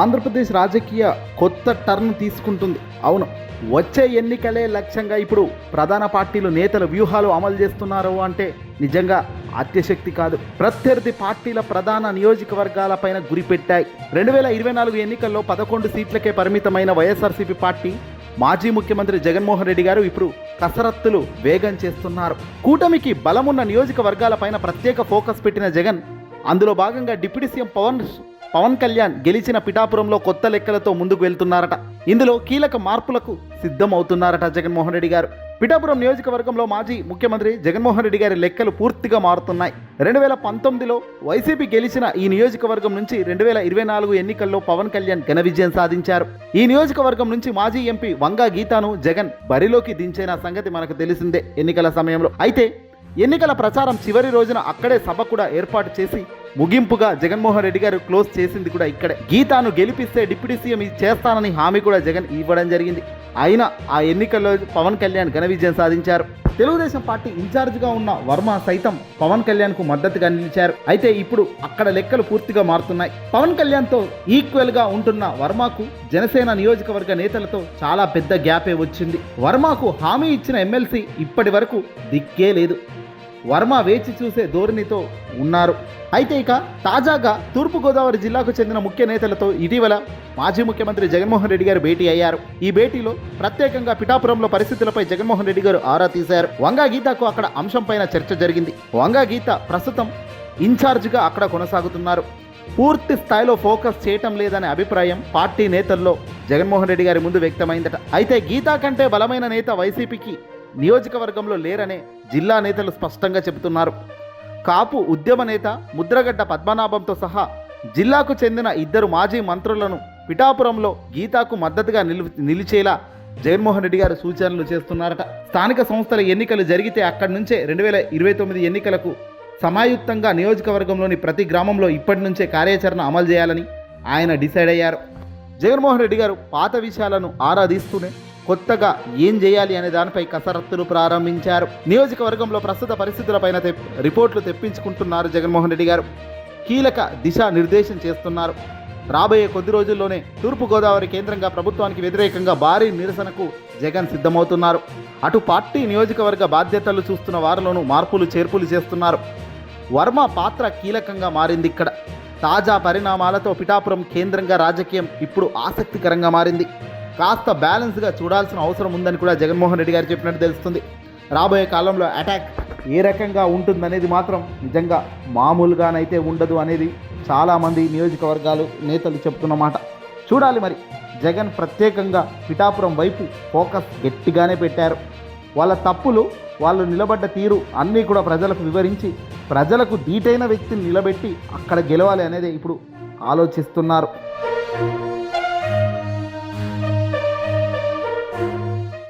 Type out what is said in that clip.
ఆంధ్రప్రదేశ్ రాజకీయ కొత్త టర్న్ తీసుకుంటుంది. అవును వచ్చే ఎన్నికలే లక్ష్యంగా ఇప్పుడు ప్రధాన పార్టీలు నేతలు వ్యూహాలు అమలు చేస్తున్నారు అంటే నిజంగా అత్యశక్తి కాదు. ప్రత్యర్థి పార్టీల ప్రధాన నియోజకవర్గాలపైన గురిపెట్టాయి. రెండు వేల ఇరవై నాలుగు ఎన్నికల్లో పదకొండు సీట్లకే పరిమితమైన వైఎస్ఆర్సీపీ పార్టీ మాజీ ముఖ్యమంత్రి జగన్మోహన్ రెడ్డి గారు ఇప్పుడు కసరత్తులు వేగం చేస్తున్నారు. కూటమికి బలమున్న నియోజకవర్గాలపైన ప్రత్యేక ఫోకస్ పెట్టిన జగన్ అందులో భాగంగా డిప్యూటీ సీఎం పవన్ పవన్ కళ్యాణ్ గెలిచిన పిఠాపురంలో కొత్త లెక్కలతో ముందుకు వెళ్తున్నారట. ఇందులో కీలక మార్పులకు సిద్ధం అవుతున్నారట జగన్మోహన్ రెడ్డి గారు. పిఠాపురం నియోజకవర్గంలో మాజీ ముఖ్యమంత్రి జగన్మోహన్ రెడ్డి గారి లెక్కలు పూర్తిగా మారుతున్నాయి. రెండు వేల పంతొమ్మిదిలో వైసీపీ గెలిచిన ఈ నియోజకవర్గం నుంచి రెండు వేల ఇరవై నాలుగు ఎన్నికల్లో పవన్ కళ్యాణ్ ఘన విజయం సాధించారు. ఈ నియోజకవర్గం నుంచి మాజీ ఎంపీ వంగా గీతాను జగన్ బరిలోకి దించిన సంగతి మనకు తెలిసిందే ఎన్నికల సమయంలో. అయితే ఎన్నికల ప్రచారం చివరి రోజున అక్కడే సభ కూడా ఏర్పాటు చేసి ముగింపుగా జగన్మోహన్ రెడ్డి గారు క్లోజ్ చేసింది కూడా ఇక్కడే. గీతాను గెలిపిస్తే డిప్యూటీ సీఎం ఇది చేస్తానని హామీ కూడా జగన్ ఇవ్వడం జరిగింది. అయినా ఆ ఎన్నికల్లో పవన్ కళ్యాణ్ ఘన విజయం సాధించారు. తెలుగుదేశం పార్టీ ఇన్ఛార్జిగా ఉన్న వర్మ సైతం పవన్ కళ్యాణ్కు మద్దతుగా నిలిచారు. అయితే ఇప్పుడు అక్కడ లెక్కలు పూర్తిగా మారుతున్నాయి. పవన్ కళ్యాణ్తో ఈక్వల్గా ఉంటున్న వర్మకు జనసేన నియోజకవర్గ నేతలతో చాలా పెద్ద గ్యాపే వచ్చింది. వర్మకు హామీ ఇచ్చిన ఎమ్మెల్సీ ఇప్పటి వరకు దిక్కే లేదు. వర్మ వేచి చూసే ధోరణితో ఉన్నారు. అయితే ఇక తాజాగా తూర్పుగోదావరి జిల్లాకు చెందిన ముఖ్య నేతలతో ఇటీవల మాజీ ముఖ్యమంత్రి జగన్మోహన్ రెడ్డి గారు భేటీ అయ్యారు. ఈ భేటీలో ప్రత్యేకంగా పిఠాపురంలో పరిస్థితులపై జగన్మోహన్ రెడ్డి గారు ఆరా తీశారు. వంగా గీతకు అక్కడ అంశంపైన చర్చ జరిగింది. వంగా గీత ప్రస్తుతం ఇన్ఛార్జ్గా అక్కడ కొనసాగుతున్నారు. పూర్తి స్థాయిలో ఫోకస్ చేయటం లేదనే అభిప్రాయం పార్టీ నేతల్లో జగన్మోహన్ రెడ్డి గారి ముందు వ్యక్తమైందట. అయితే గీతా కంటే బలమైన నేత వైసీపీకి నియోజకవర్గంలో లేరనే జిల్లా నేతలు స్పష్టంగా చెబుతున్నారు. కాపు ఉద్యమ నేత ముద్రగడ్డ పద్మనాభంతో సహా జిల్లాకు చెందిన ఇద్దరు మాజీ మంత్రులను పిఠాపురంలో గీతాకు మద్దతుగా నిలు నిలిచేలా జగన్మోహన్ రెడ్డి గారు సూచనలు చేస్తున్నారట. స్థానిక సంస్థల ఎన్నికలు జరిగితే అక్కడి నుంచే రెండు వేల ఇరవై తొమ్మిది ఎన్నికలకు సమాయుక్తంగా నియోజకవర్గంలోని ప్రతి గ్రామంలో ఇప్పటి నుంచే కార్యాచరణ అమలు చేయాలని ఆయన డిసైడ్ అయ్యారు. జగన్మోహన్ రెడ్డి గారు పాత విషయాలను ఆరాధిస్తూనే కొత్తగా ఏం చేయాలి అనే దానిపై కసరత్తులు ప్రారంభించారు. నియోజకవర్గంలో ప్రస్తుత పరిస్థితులపైన రిపోర్ట్లు తెప్పించుకుంటున్నారు జగన్మోహన్ రెడ్డి గారు. కీలక దిశా నిర్దేశం చేస్తున్నారు. రాబోయే కొద్ది రోజుల్లోనే తూర్పుగోదావరి కేంద్రంగా ప్రభుత్వానికి వ్యతిరేకంగా భారీ నిరసనకు జగన్ సిద్ధమవుతున్నారు. అటు పార్టీ నియోజకవర్గ బాధ్యతలు చూస్తున్న వారిలోనూ మార్పులు చేర్పులు చేస్తున్నారు. వర్మ పాత్ర కీలకంగా మారింది ఇక్కడ. తాజా పరిణామాలతో పిఠాపురం కేంద్రంగా రాజకీయం ఇప్పుడు ఆసక్తికరంగా మారింది. కాస్త బ్యాలెన్స్గా చూడాల్సిన అవసరం ఉందని కూడా జగన్మోహన్ రెడ్డి గారు చెప్పినట్టు తెలుస్తుంది. రాబోయే కాలంలో అటాక్ ఏ రకంగా ఉంటుందనేది మాత్రం నిజంగా మామూలుగానైతే ఉండదు అనేది చాలామంది నియోజకవర్గాలు నేతలు చెప్తున్నమాట చూడాలి మరి. జగన్ ప్రత్యేకంగా పిఠాపురం వైపు ఫోకస్ గట్టిగానే పెట్టారు. వాళ్ళ తప్పులు వాళ్ళు నిలబడ్డ తీరు అన్నీ కూడా ప్రజలకు వివరించి ప్రజలకు దీటైన వ్యక్తిని నిలబెట్టి అక్కడ గెలవాలి అనేది ఇప్పుడు ఆలోచిస్తున్నారు.